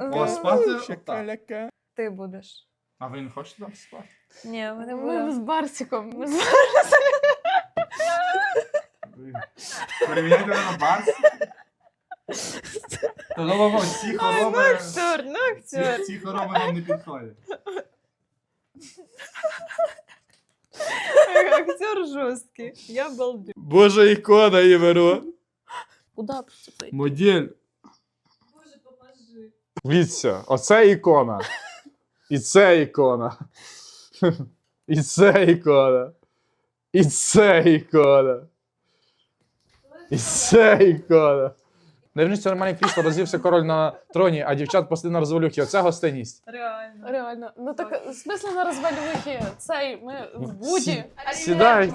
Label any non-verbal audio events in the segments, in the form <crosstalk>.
О, спати Ще отак. Ти будеш. А ви не хочете там спати? Ні, ми не Ми будемо. з Барсиком. Ми з... Ви Перевіряйте на барс. Та ну ладно, ці хороби... Актор, ну Ці, актор. ці хороби нам не підходять. Актер жорсткий. Я балдю. Божа ікона, Єверо. Куди прицепити? Модель. Дивіться, оце ікона. І це ікона. І це ікона. І це ікона. І це ікона. Дивлюсь, це нормальне крісло, розвівся король на троні, а дівчат пасли на розвалюхи. Оце гостинність. Реально. Реально. Ну так, в смислі на розвалюхи. Цей, ми в Буді. Сідай.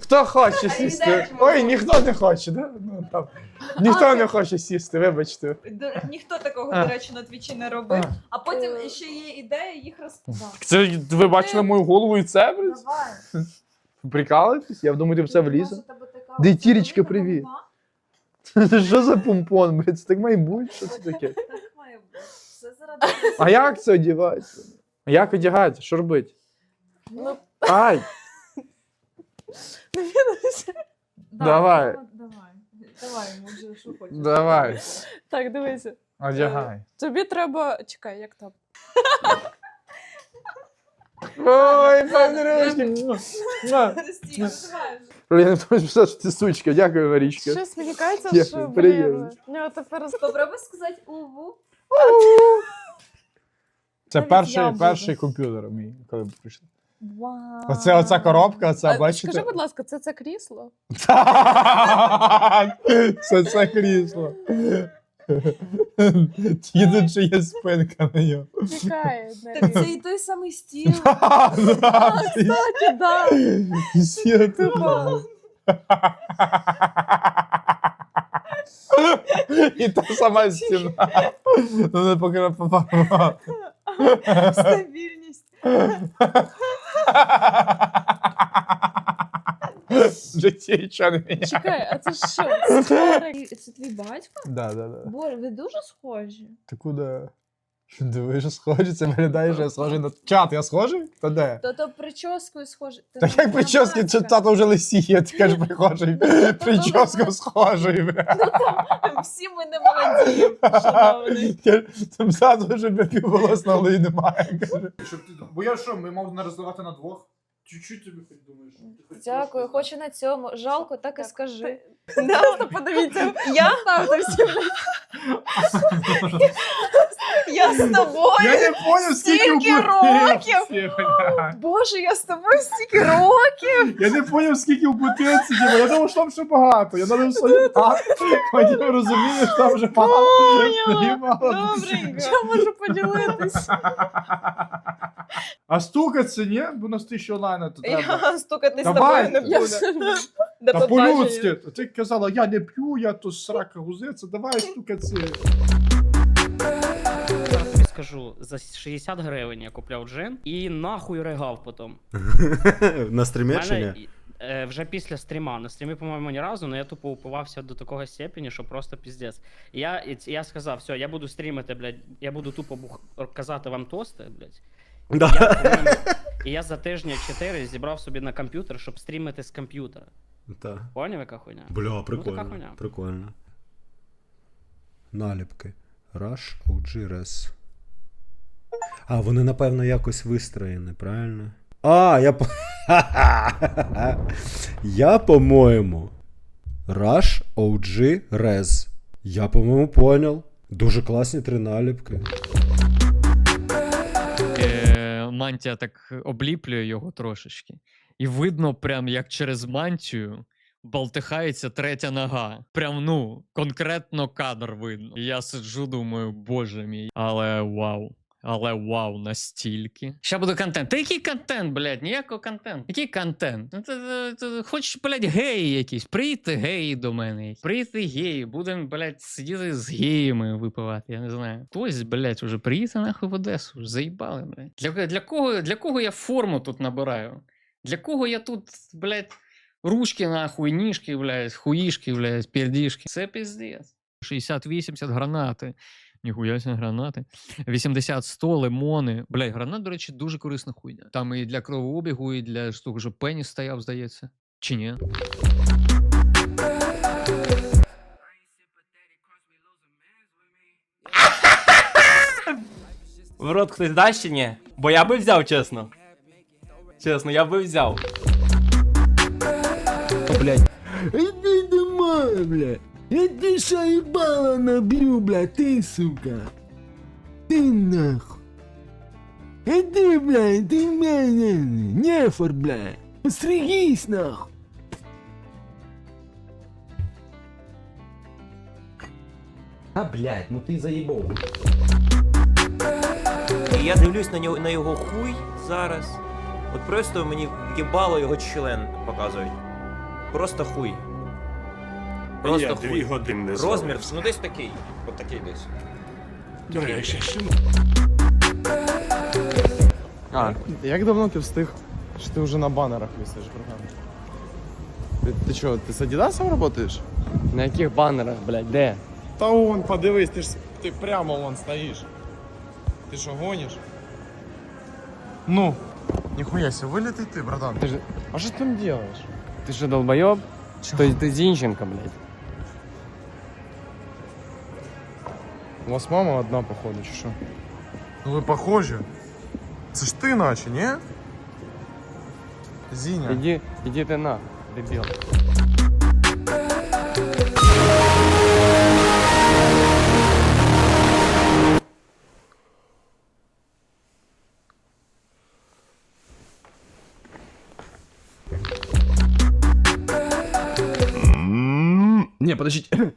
Хто хоче сісти? Ой, ніхто не хоче, да? Ну, там. Ніхто не хоче сісти, вибачте. Ніхто такого, А. до речі, на твічі не робив. А. А потім ще є ідея їх розповідати. Це ви бачили мою голову і це, блядь? Давай. Прикалуєтесь? Я думаю, ти в це влізе. Може, тебе така Де оця Тірічка, велика привіт. <laughs> Що за помпон, блядь? Це так має бути, що це таке? Так має бути. Все заради А як це одягається? А як одягається? Що робить? Ну, Ай! Да, Давай. Давай. Давай, може, що хочеш. Давай. так, дивися. Одягай. Тобі треба. Чекай, як там? Ой, подружки! Стій, хтось писав, що ти сучка. Дякую, Марічка. Щось мені кажеться, що приємно. блін. У нього тепер Попробуй сказати уву. Це Навіть я перший, буду. перший комп'ютер мій, коли прийшли. Вау. Оце оця коробка, оця, А, бачите? Скажи, будь ласка, це це крісло? <laughs> Так! Це це крісло. Їдучи є спинка на нього. Чекай, Так це і той самий стіл. <laughs> <laughs> Кстати, да. Сіра Тупо. І та сама стіна. Ну, не попала. Стабільність. <laughs> <laughs> В житті нічого не міняє. Чекай, а це що? <laughs> Створик? Це твій батько? Да, да, да. Боже, ви дуже схожі. Ти куди? Що схожий? Це виглядає, що я схожий на. Чат, я схожий? Та де? То то прическою схожі. Та Так як прически, це тато вже лисіє, ти кажеш, прихожий. Прическу схожий, бля. Всі ми не молоді, шановний. Там тато вже бля півголос на голові немає. Щоб ти... Бо я що, ми мав не роздавати на двох? Чуть-чуть тобі хоч думаєш. Ти хоч Дякую, трошки хочу на цьому. Жалко, так і Так, скажи. <laughs> Просто подивіться. Я ставте всі. Я з тобою. Я не поняв, скільки років! бля. Боже, я з тобою стільки років. Я не поняв, скільки в бутилці, Діма. Я думав, що там ще багато. Я налив собі так, потім розумію, що там вже багато. Поняла. Мало. Добренько. Я можу поділитись. А стукаться, ні? Бо на тисячу онлайна то треба. <laughs> Я стукати з тобою не Я буду. До <laughs> Та побачення. по-людськи. Ти казала, я не п'ю, я то срака гузиться, давай. Зараз тобі скажу, за 60 гривень я купляв джин і нахуй ригав потім. <laughs> На стрімі чи ні? Мене, е, вже після стріма. На стрімі, по-моєму, ні разу, але я тупо упивався до такого степені, що просто піздець. І я, і ц- я сказав, все, я буду стрімити, блядь, я буду тупо бух... казати вам тости, блядь. Я, Да. І я за тижня 4 зібрав собі на комп'ютер, щоб стрімити з комп'ютера. Та. Поняв, яка хуйня? Бля, така прикольно. хуйня. прикольно. Наліпки. Rush OG Res. А, вони, напевно, якось вистроєні, правильно? А, я по. <laughs> я, по-моєму. Rush OG Res. Я, по-моєму, понял. Дуже класні три наліпки. Е, мантія так обліплює його трошечки. І видно, прям як через мантію болтихається третя нога. Прям ну, конкретно кадр видно. І я сиджу, думаю, боже мій, але вау. Але вау, настільки. Ще буде контент. Та який контент, блядь? Ніякого контенту. Який контент? Ну, Хочеш, блядь, геї якісь. Прийти геї до мене. Прийти геї. Будемо, блядь, сидіти з геями випивати, я не знаю. Хтось, блядь, уже приїде нахуй в Одесу. Заїбали, блядь. Для, для, кого, для кого я форму тут набираю? Для кого я тут, блядь, ручки нахуй, ніжки, блядь, хуїшки, блядь, пердішки. Це піздець. 60-80 гранати. Ніхуя ся гранати. 80-100 лимони. Блядь, гранат, до речі, дуже корисна хуйня. Там і для кровообігу, і для того, щоб пеніс стояв, здається. Чи ні? В рот хтось дасть чи ні? Бо я би взяв, чесно. Чесно, я би взяв. Блядь. Иди домой, блядь. Я тебе шайбала набью, блядь, ты, сука. Ты нахуй. Иди, блядь, ты меня, нефор, блядь. Постригись, нахуй. А, блядь, ну ти заїбав. І я дивлюсь на нього на його хуй зараз. От просто мені в'єбало його член показують. Просто хуй. Просто хуй. години Розмір, ну десь такий. От такий десь. А, як давно ти встиг, що ти вже на банерах висиш, братан? Ти, ти що, ти з Адідасом працюєш? На яких банерах, блядь, де? Та вон, подивись, ти ж ти прямо вон стоїш. Ти що, гониш? Ну, ніхуя себе, вилітий ти, братан. Ти ж... А що ти там делаешь? Ти що, долбойоб? Ти, ти Зінченко, блядь. У вас мама одна, походу, чи що? Ну ви похожі. Це ж ти наче, ні? Зіня. Іди, іди ти на, дебіл. Не, подождите.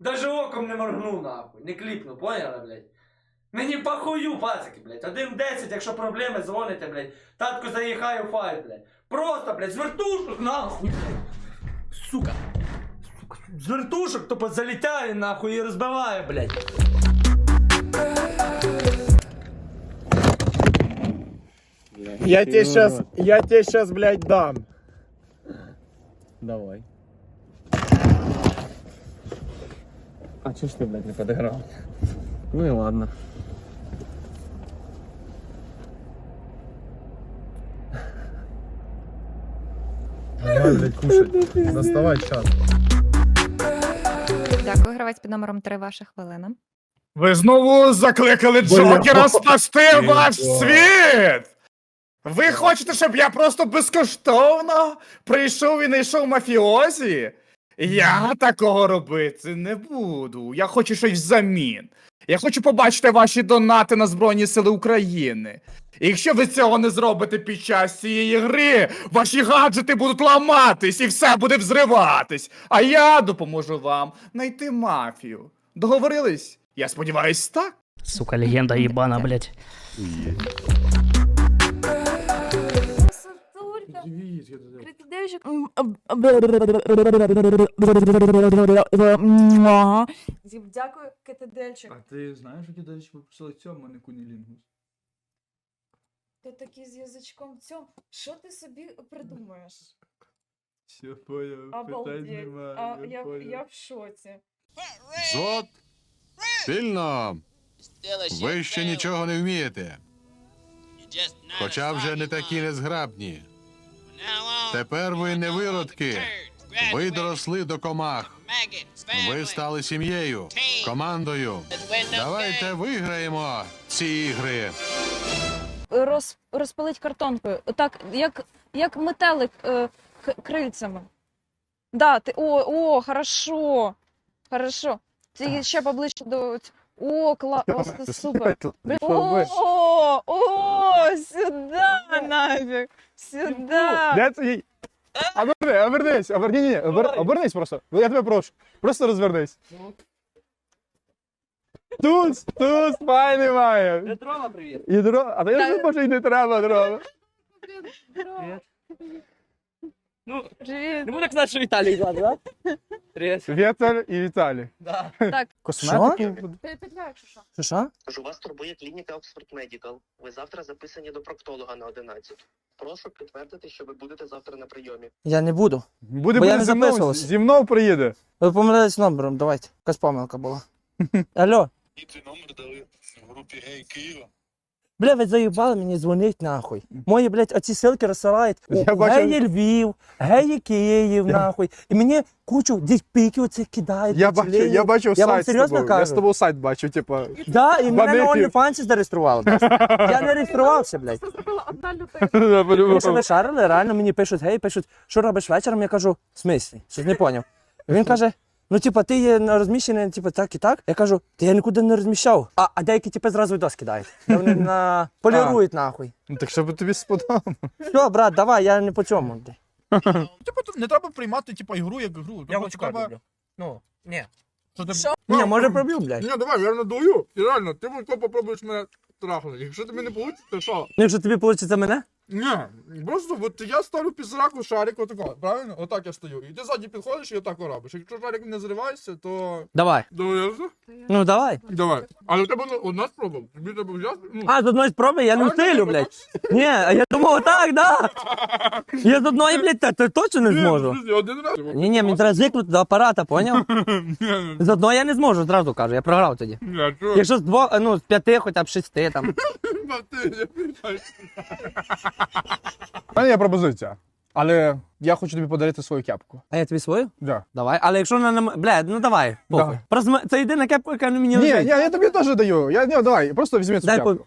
Даже оком не моргнув нахуй, не кліпнув, поняли, блядь? Мені похую, пацики, блядь. 1-10, якщо проблеми, дзвоните, блядь. Татко заїхає у файт, блядь. Просто, блядь, з вертушок, нахуй. Сука. Сука. З вертушок тупо залітає, нахуй, і розбиває, блядь. Я тебе сейчас, я тебе сейчас, блядь, дам. Давай. А чого ж ти, блядь, не подіграв? Ну і ладно. Давай, блядь, кушай. Доставай час. Дякую, гравець під номером 3, ваша хвилина. Ви знову закликали Джокера спасти ваш світ! Ви хочете, щоб я просто безкоштовно прийшов і знайшов мафіозі? Я такого робити не буду. Я хочу щось взамін. Я хочу побачити ваші донати на Збройні Сили України. І якщо ви цього не зробите під час цієї гри, ваші гаджети будуть ламатись і все буде взриватись. А я допоможу вам знайти мафію. Договорились? Я сподіваюсь, так. Сука, легенда ебана, блядь. Критидевичок. Дякую, Кетедельчик. ти знаєш, що ти попросили цьому, а не кунілінгус? Ти такий з язичком цьом. Що ти собі придумаєш? Все, поняв, Обалдеть. А, я, я в шоці. Зод! Сильно! Ви ще нічого не вмієте. Хоча вже не такі незграбні. Тепер ви не виродки, Ви доросли до комах. Ви стали сім'єю, командою. Давайте виграємо ці ігри. Роз, розпилить картонкою. Так, як, як метелик е, к- крильцями. Да, ти. О, о, хорошо. Хорошо. Ти ще поближче до. О, кла... О, це <laughs> супер. Блін, О, о, сюди нафіг. Сюди. Де це? Оберни, обернись, оберни, ні, ні, обер, обернись просто. Я тебе прошу. Просто розвернись. Тут, тут спай немає. Дрова, привіт. І. А то я ж може й не треба дрова. Ну, Привіт. не буде казати, що Віталій звати, да? Привіт. Вітер і Віталій. Да. <laughs> Так. Косметику? Якщо що. Що що? Кажу, вас турбує клініка Oxford Medical. Ви завтра записані до проктолога на 11. Прошу підтвердити, що ви будете завтра на прийомі. Я не буду. Буде, Бо я буде не зі мною, записувався. зі мною приїде. Ви помиляєтесь номером, давайте. Якась помилка була. <laughs> Алло. номер дали в групі Гей Києва. Бля, ви заїбали мені дзвонить нахуй. Мої, блядь, оці ссылки розсилають. Я У- бачив- Геї Львів, геї Київ, нахуй. І мені кучу дікпіків оцих кидають. Я бачив, я бачив Я вам сайт з серйозно тобою. Я з тобою сайт бачив, типа. Да, і мене на Бабиків. OnlyFans зареєстрували. <laughs> Я не реєструвався, блядь. Якщо ви шарили, реально мені пишуть, гей, пишуть, що робиш вечором? Я кажу, в смислі? Щось не поняв. Він каже. Ну, типа, ти є на розміщений, типа, так і так. Я кажу, та я нікуди не розміщав. А, а деякі типи зразу відос кидають. Де Вони на <laughs> полірують нахуй. Ну так щоб тобі сподобалося. Все, брат, давай, я не по цьому. <laughs> Типу, тут не треба приймати, типу, ігру як гру. Я хочу люблю. Ну, ні. Що ти... Ні, може проб'ю, блядь. Ні, давай, я надую. І реально, ти будь попробуєш мене трахнути. Якщо тобі не вийде, то що? Ну, якщо тобі вийде мене? Ні, просто от я ставлю під зраку шарик отако, правильно? Отак я стою. І ти ззаді підходиш і отак робиш. Якщо шарик не зривається, то. Давай. Доведешся? Ну, давай. Давай. Але тебе ну, одна спроба. Тобі треба взяти. Ну, А, з одної спроби я не встилю, блядь. Ні, а я думав, так, да. Я з одної, блядь, та, та точно не зможу. Ні, один раз. Ні, ні, мені треба звикнути до апарата, поняв? <laughs> Ні, З одної я не зможу, зразу кажу, я програв тоді. ні, чого? Якщо з двох, ну, з п'яти, хоча б шести там. <laughs> У мене є пропозиція. Але я хочу тобі подарити свою кепку. А я тобі свою? Да. Давай. Але якщо вона не... м- Бля, ну давай. похуй. Давай. Просто це єдина кепка, яка мені Ні, лежить. ні, я тобі теж даю. Я, ні, давай, просто візьми цю Дай кепку. по...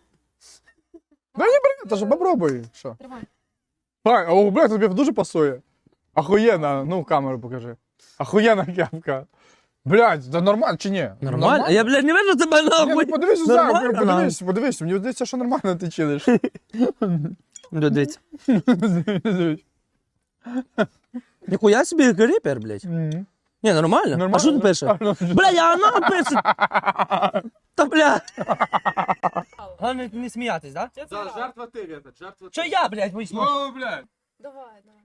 Да не бери, то ж попробуй. Що? Тримай. Ай, о, бля, тобі дуже пасує. Ахуєнна, ну камеру покажи. Ахуєнна кепка. Блядь, да нормально чи ні? Нормально? А я, блядь, не вижу тебе Ні, нахуй. ну подивись Нормально, подивись, подивись, мені здається, що нормально ти чиниш. <laughs> Ну, Дивіться. <laughs> Ніхуя собі ріпер, блядь. Ні, нормально. Нормально. А що ти пише? Бля, я вона пише. Та <laughs> бля. Головне не сміятись, да? Жертва ти, Віта, жертва Що я, блядь, вийшов? О, блядь. Давай, давай.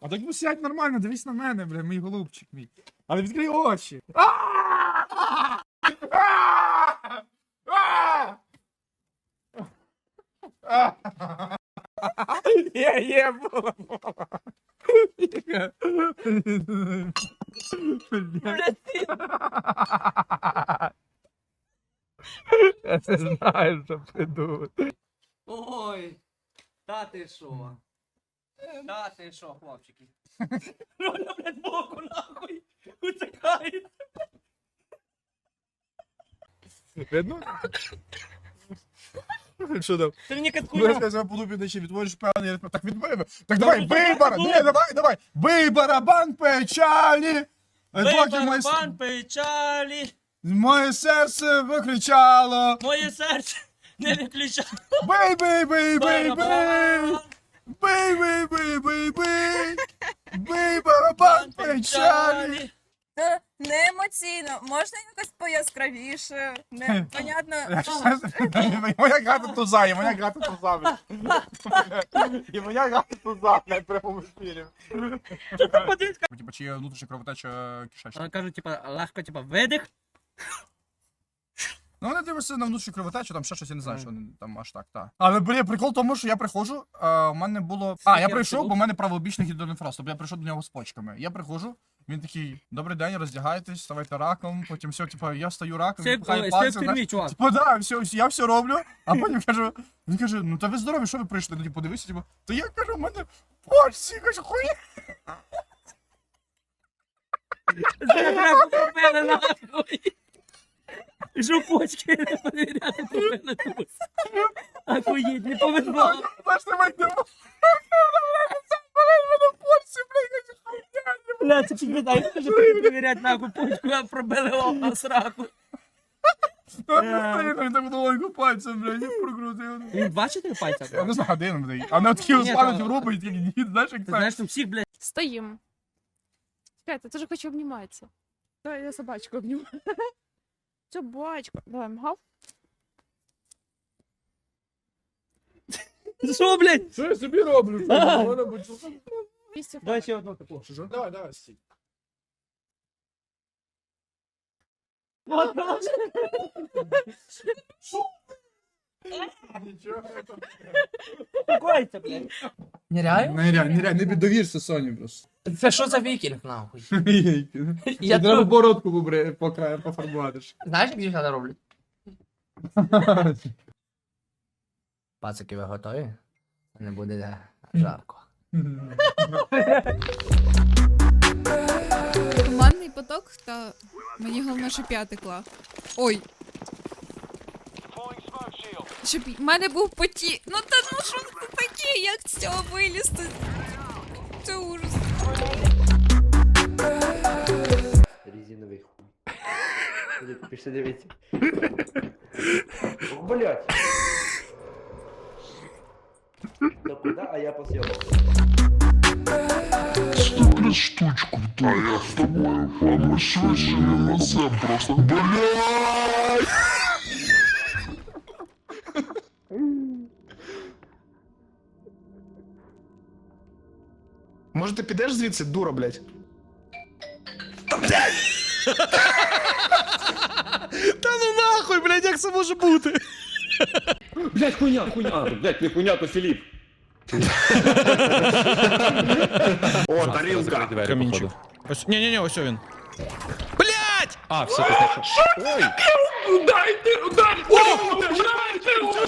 А так ну сядь нормально, дивись на мене, бля, мій голубчик мій. Але відкрий очі. Є, є, було, було. Блядь, ти. Я не знаю, що придумати. Ой, та ти шо? Та ти шо, хлопчики? Роля, блядь, боку, нахуй! Утекає! Видно? <laughs> Що там? Ти мені Ну, я каткуєш? сказав, по дупі ночі відводиш певний ритм. Так відбив. Так давай, бий барабан. Ні, давай, давай. Бий барабан печалі. Поки моє, с- печалі, моє серце викричало. моє серце <laughs> не виключає. Бий, бий, бий, бий, бий. Бий, бий, бий, бий, бий. Бий барабан печалі. Та не емоційно, можна якось пояскравіше. Не, понятно. <laughs> Моя гата туза, і моя гата туза. І моя гата туза, блядь, прямому ефірі. Типа, чи є внутрішня кровотеча кишечника? Кажуть, типа, легко, типа, видих. Ну, вони дивишся на внутрішню кровотечу, там ще щось, я не знаю, що там аж так, так. Але, блін, прикол в тому, що я приходжу, а, у мене було... А, я прийшов, бо в мене правобічний гідронефроз, тобто я прийшов до нього з почками. Я приходжу, він такий, добрий день, роздягайтесь, ставайте раком, потім все, типу, я стаю раком, він пхає пальцем, знаєш, чувак. Типу, да, все, я все роблю, а потім кажу, він каже, ну та ви здорові, що ви прийшли? Ну, типу, дивися, типу, то я кажу, у мене почці, кажу, хуя. Зраку пробили нахуй. Жопочки не перевіряти пробили тут. Ахуєть, не повезло. <laughs> Бля, це підглядай, що перевіряти нахуй почку, а пробили окна сраку. пальцем, блядь, я прокрутив. Він бачите пальця? Я не знаю, один, блядь. А на такі Ні, в руку і тільки ні, знаєш, як Ти це. знаєш, там всіх, блядь, Стоїм. Чекайте, теж хочу обніматися. Давай я собачку обніму. <laughs> Собачка. Давай, мгав. Що, блядь? Що я собі роблю? <laughs> А. Вона Місце Дай ще одну таку. Давай, давай, стій. Успокойся, блядь. Ніряю? Не ря, не ря, не довірся Соні просто. Це що за вікінг, нахуй? <laughs> Я треба бородку побри- покра- пофарбувати. ж. Знаєш, як дівчата роблять? <laughs> Пацики, ви готові? Не буде жарко. Туманний поток та мені головне, щоб я. Ой. Щоб в мене був поті. Ну та ну що це таке? Як з цього вилізти? Це ужас. Резиновий хуй. Пішли дивіться. Блять. Да куда, а я посъебал. Ставлю штучку в а я з тобою помишусь, на це просто. Блядь! Може ти підеш звідси, дура, блядь? Та <laughs> ну нахуй, блядь, як це може бути? Блять, хуйня, хуйня. А, блять, не хуйня, то Філіп. О, тарілка. Камінчик. Ось, ні, ні, ні, ось він. Блять! А, все, ти знайшов. Ой! Дайте, ударте!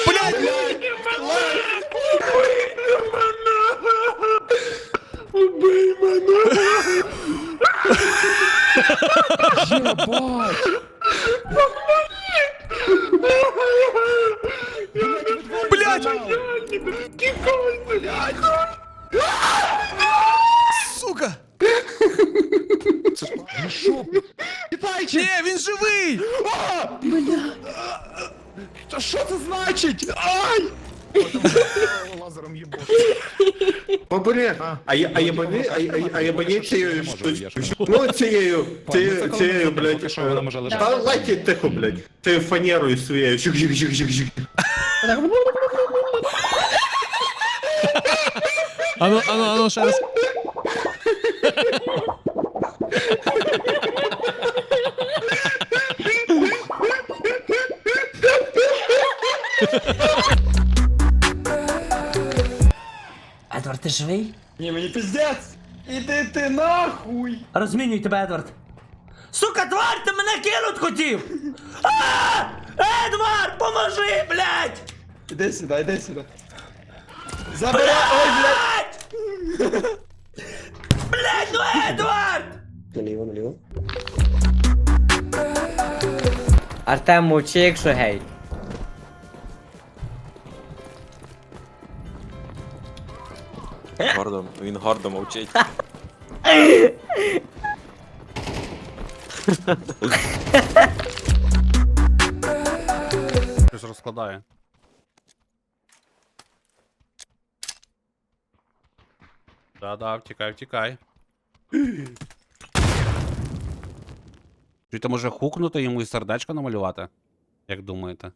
Блять! Убий мене! Блять! Побери. А я, а а я, а я бани цією штучкою. Ну, цією, цією, цією, блядь. Та лайки тихо, блядь. Цією фанерою своєю. Ану, ану, ану, ще раз. <laughs> живий? Ні, мені пиздець! Іди ти нахуй! Розмінюй тебе, Едвард. Сука, тварь, ти мене кинуть хотів! А! Едвард, поможи, блядь! Іди сюди, іди сюди. Забирай! Ой, блядь! Блядь! Блядь, ну Едвард! Наліво, наліво. Артем, мовчи, якщо гей. Гордо, він гордо мовчить. Щось розкладає. Да-да, втікай, втікай. Чуєте, може хукнути йому і сердечко намалювати? Як думаєте?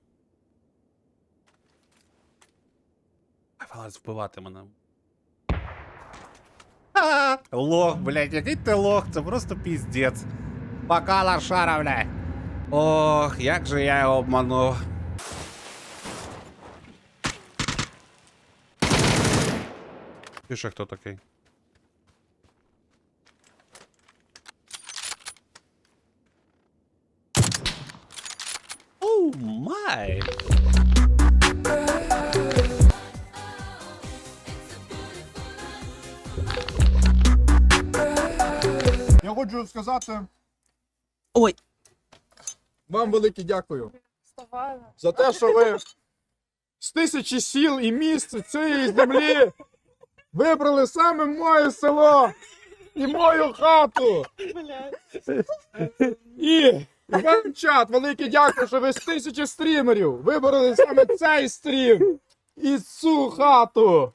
Ай, вбивати мене. <laughs> Лох, блядь, який ти лох, це просто піздець. Пока, лошара, блядь. Ох, як же я його обманув. Ти ще хто такий? Сказати. Ой. Вам велике дякую. За те, що ви з тисячі сіл і місць цієї землі вибрали саме моє село і мою хату. І вам, чат, велике дякую, що ви з тисячі стрімерів вибрали саме цей стрім і цю хату.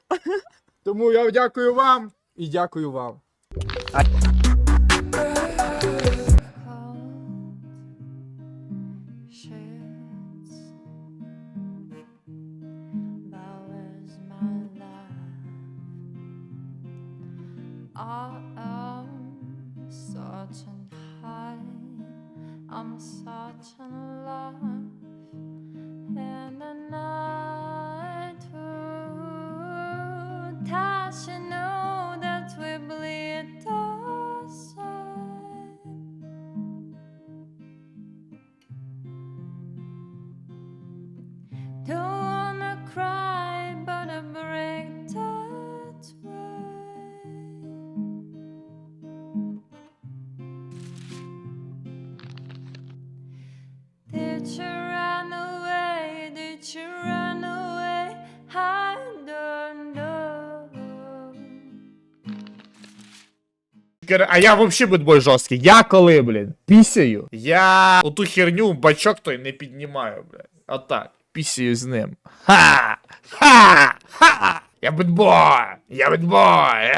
Тому я дякую вам і дякую вам. А я вообще битбой жорсткий. Я коли, блін, пісяю, я оту херню бачок той не піднімаю, блядь. Отак. Пісяю з ним. Ха! Ха! Ха! Я битбой! Я битбой!